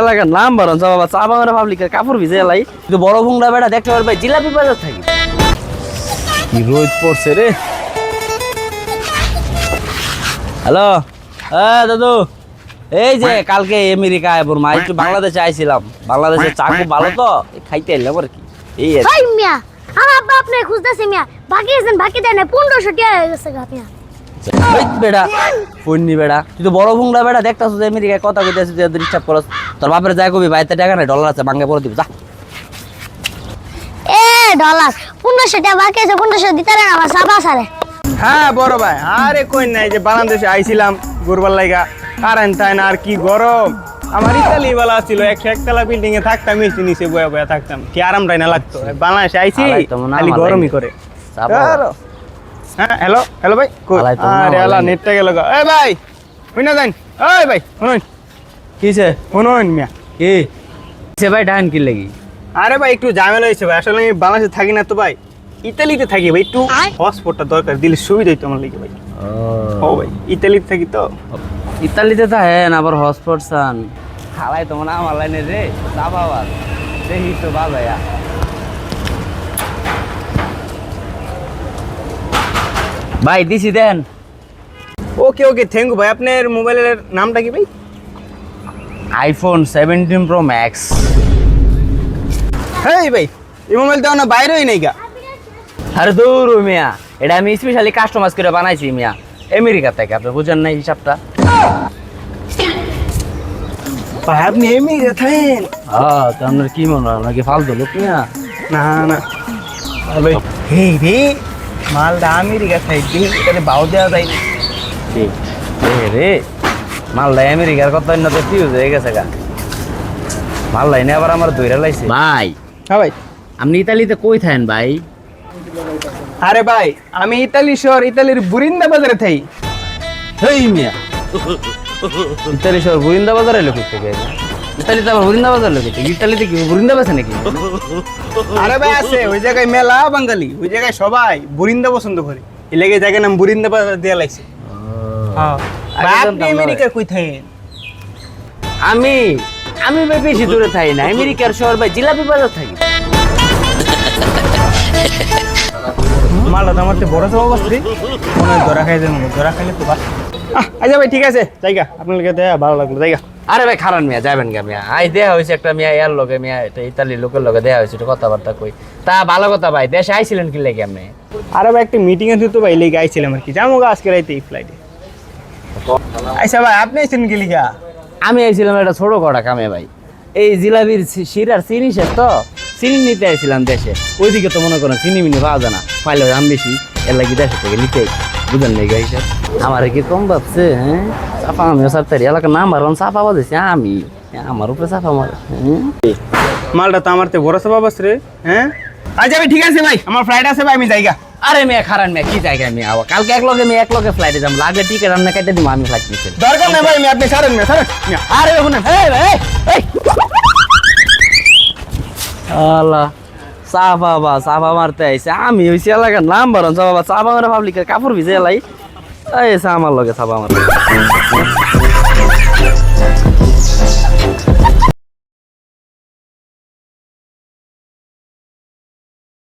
এলাকার নাম বাবা চা বাগানে পাবলিকের কাপড় ভিজে এলাই। কিন্তু বড় ভুংরা দেখতে পারবে, জিলাপি বাজার থাকি। কি রোদ পড়ছে রে। হ্যালো? হ্যাঁ দাদু। এই যে, কালকে আমেরিকায় মা, একটু বাংলাদেশে আইছিলাম। বাংলাদেশের চা খুব ভালো তো খাইতে এলাম আর কি। এই মিয়া, আমার আব্বা আপনি খুঁজতেছে মিয়া। বাকি আছেন, বাকি দেন পনেরোশো টাকা হয়ে গেছে মিয়া। বেড়া বেড়া। তুই তো বড় ভুংরা বেড়া দেখতাছ যে আমেরিকায় কথা কইতেছিস যে ডিস্টার্ব করস তোর বাপের যাই কবি বাইতে টাকা নাই ডলার আছে পরে দিব যা। এ ডলার পনেরোশো টাকা বাকি আছে পনেরোশো দিতে পারেন আমার সাবা সারে হ্যাঁ বড় ভাই আরে কই নাই যে বাংলাদেশে আইছিলাম ঘুরবার লাইগা। কারেন্ট তাই না আর কি গরম। আমার ইতালি বেলা ছিল একশো একতলা বিল্ডিং এ থাকতাম এসি নিচে বয়া বয়া থাকতাম। কি আরাম তাই না লাগতো? বাংলাদেশে আইছি খালি গরমই করে। হ্যাঁ হ্যালো হ্যালো ভাই। আরে আলা নেটটা গেল গো। এই ভাই শুই না যাইন ওই ভাই শুনুন। কিছে শুনুন মিয়া। কি? সে ভাই ডান কি লাগি? আরে ভাই একটু ঝামেলা হয়েছে ভাই। আসলে আমি বাংলাদেশে থাকি না তো ভাই। ইতালিতে থাকি ভাই একটু হটস্পটটা দরকার দিলে সুবিধা হইতো আমার লিগে ভাই। ও। ভাই ইতালিতে থাকি তো। ইতালিতে তো হ্যাঁ আবার হটস্পট সান হালাই তো মনে হয় আমার লাইনে রে যা বাবা দেখি তো বাবায়া ভাই দিছি দেন। ওকে ওকে থ্যাংক ইউ ভাই। আপনার মোবাইলের নামটা কি ভাই? আইফোন সেভেন্টিন প্রো ম্যাক্স হ্যাঁ ভাই এই মোবাইল তো না বাইরেই নাই গা। আরে দৌড় মিয়া এটা আমি স্পেশালি কাস্টমাইজ করে বানাইছি মিয়া। আমেরিকা থেকে আপনি বুঝেন না হিসাবটা? ভাই আপনি এমনি থাকেন? হ্যাঁ তো আপনার কি মনে হয় নাকি ফালতু লোক মিয়া? না না। ভাই হেই রে মালটা আমেরিকা থাই দিন এটা বাউ দেওয়া যায়। না এ রে মালদা আমেরিকার কত উন্নত ফিউজ হয়ে গেছে গা। মালদা এনে আবার আমার দইরা লাইছে। ভাই। হ্যাঁ ভাই। আপনি ইতালিতে কই থাকেন ভাই? আরে ভাই আমি ইতালি শহর ইতালির বুরিন্দা বাজারে থাই। হেই মিয়া। ইতালি শহর বুরিন্দা বাজারে লোক থেকে ইতালিতে আবার বুরিন্দা বাজার লোক ইতালিতে কি? বুরিন্দা বাসে নাকি? আরে ভাই আছে ওই জায়গায় মেলা বাঙালি ওই জায়গায় সবাই বুরিন্দা পছন্দ করে। এই লেগে জায়গায় নাম বুরিন্দা বাজার দেওয়া লাগছে হ্যাঁ। আপনি আমেরিকা কই থাকেন আমি আমি ভাই বেশি দূরে থাকি না আমেরিকার শহর ভাই জিলাপি বাজার থাকি। মালটা তো আমার তো বড় সব অবস্থি মনে হয় ধরা খাই ধরা খাইলে তো বাস আচ্ছা ভাই ঠিক আছে জায়গা। আপনার দেয়া ভালো লাগল জায়গা। আরে ভাই খারান মিয়া যাবেন গা মিয়া। আই দেয়া হয়েছে একটা মিয়া ইয়ার লোকে মিয়া এটা ইতালির লোকের লোকে দেয়া হয়েছে একটু কথাবার্তা কই। তা ভালো কথা ভাই দেশে আইছিলেন কি লেগে আপনি? আরে ভাই একটা মিটিং আছে তো ভাই লেগে আইছিলাম আর কি। যাব গা আজকে রাইতে এই ফ্লাইটে আচ্ছা ভাই আপনি আইছেন কি লিগা? আমি আইছিলাম একটা ছোট কটা কামে ভাই। এই জিলাপির শিরার চিনি শেষ তো চিনি নিতে আইছিলাম দেশে। ওইদিকে তো মনে করেন চিনি মিনি পাওয়া যায় না। পাইলে দাম বেশি এর লাগি দেশে থেকে নিতে বুঝেন নাই গাইছে আমার কি কম ভাবছে হ্যাঁ? চাপা আমি সারতারি এলাকার নাম বারণ চাপা বাজেছি আমি। আমার উপরে চাপা মার। মালটা তো আমার তো বড় সব অবস্থ রে হ্যাঁ আচ্ছা ভাই ঠিক আছে ভাই। আমার ফ্লাইট আছে ভাই আমি জায়গা আরে মেয়ে খারান মেয়ে কি জায়গায় মেয়ে? আবার কালকে এক লগে মেয়ে এক লগে ফ্লাইটে যাম। লাগে টিকিট রান্না কেটে দিব আমি ফ্লাইট নিতে দরকার নেই ভাই আমি আপনি সারেন না। সারেন। আরে শুনেন। আল্লাহ চা বাবা চা মারতে আইছে। আমি হইছি এলাকার নাম বারণ চা বাবা চা বাগানে পাবলিকের কাপড় ভিজে এলাই এই চা আমার লগে চাবা মারতে